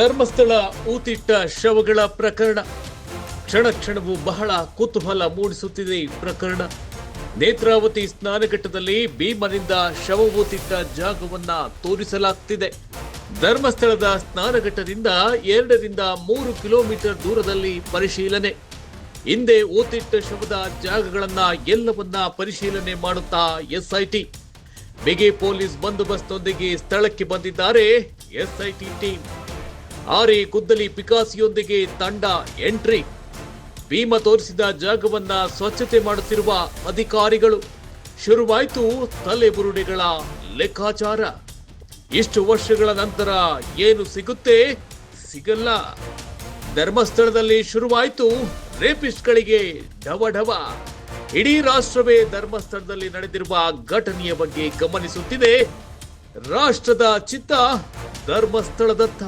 ಧರ್ಮಸ್ಥಳ ಊತಿಟ್ಟ ಶವಗಳ ಪ್ರಕರಣ. ಕ್ಷಣ ಕ್ಷಣವೂ ಬಹಳ ಕುತೂಹಲ ಮೂಡಿಸುತ್ತಿದೆ ಈ ಪ್ರಕರಣ. ನೇತ್ರಾವತಿ ಸ್ನಾನಘಟ್ಟದಲ್ಲಿ ಭೀಮನಿಂದ ಶವ ಊತಿಟ್ಟ ಜಾಗವನ್ನ ತೋರಿಸಲಾಗ್ತಿದೆ. ಧರ್ಮಸ್ಥಳದ ಸ್ನಾನಘಟ್ಟದಿಂದ ಎರಡರಿಂದ ಮೂರು ಕಿಲೋಮೀಟರ್ ದೂರದಲ್ಲಿ ಪರಿಶೀಲನೆ. ಹಿಂದೆ ಊತಿಟ್ಟ ಶವದ ಜಾಗಗಳನ್ನ ಎಲ್ಲವನ್ನ ಪರಿಶೀಲನೆ ಮಾಡುತ್ತಾ ಎಸ್ಐಟಿ. ಬಿಗಿ ಪೊಲೀಸ್ ಬಂದೋಬಸ್ತ್ನೊಂದಿಗೆ ಸ್ಥಳಕ್ಕೆ ಬಂದಿದ್ದಾರೆ ಎಸ್ಐಟಿ ಟೀಮ್. ಆರೆ ಗುದ್ದಲಿ ಪಿಕಾಸಿಯೊಂದಿಗೆ ತಂಡ ಎಂಟ್ರಿ. ಭೀಮ ತೋರಿಸಿದ ಜಾಗವನ್ನ ಸ್ವಚ್ಛತೆ ಮಾಡುತ್ತಿರುವ ಅಧಿಕಾರಿಗಳು. ಶುರುವಾಯಿತು ತಲೆಬುರುಡೆಗಳ ಲೆಕ್ಕಾಚಾರ. ಇಷ್ಟು ವರ್ಷಗಳ ನಂತರ ಏನು ಸಿಗುತ್ತೆ? ಸಿಗಲ್ಲ. ಧರ್ಮಸ್ಥಳದಲ್ಲಿ ಶುರುವಾಯಿತು ರೇಪಿಸ್ಟ್ಗಳಿಗೆ ಢವ ಢವ ಇಡೀ ರಾಷ್ಟ್ರವೇ ಧರ್ಮಸ್ಥಳದಲ್ಲಿ ನಡೆದಿರುವ ಘಟನೆಯ ಬಗ್ಗೆ ಗಮನಿಸುತ್ತಿದೆ. ರಾಷ್ಟ್ರದ ಚಿತ್ತ ಧರ್ಮಸ್ಥಳದತ್ತ.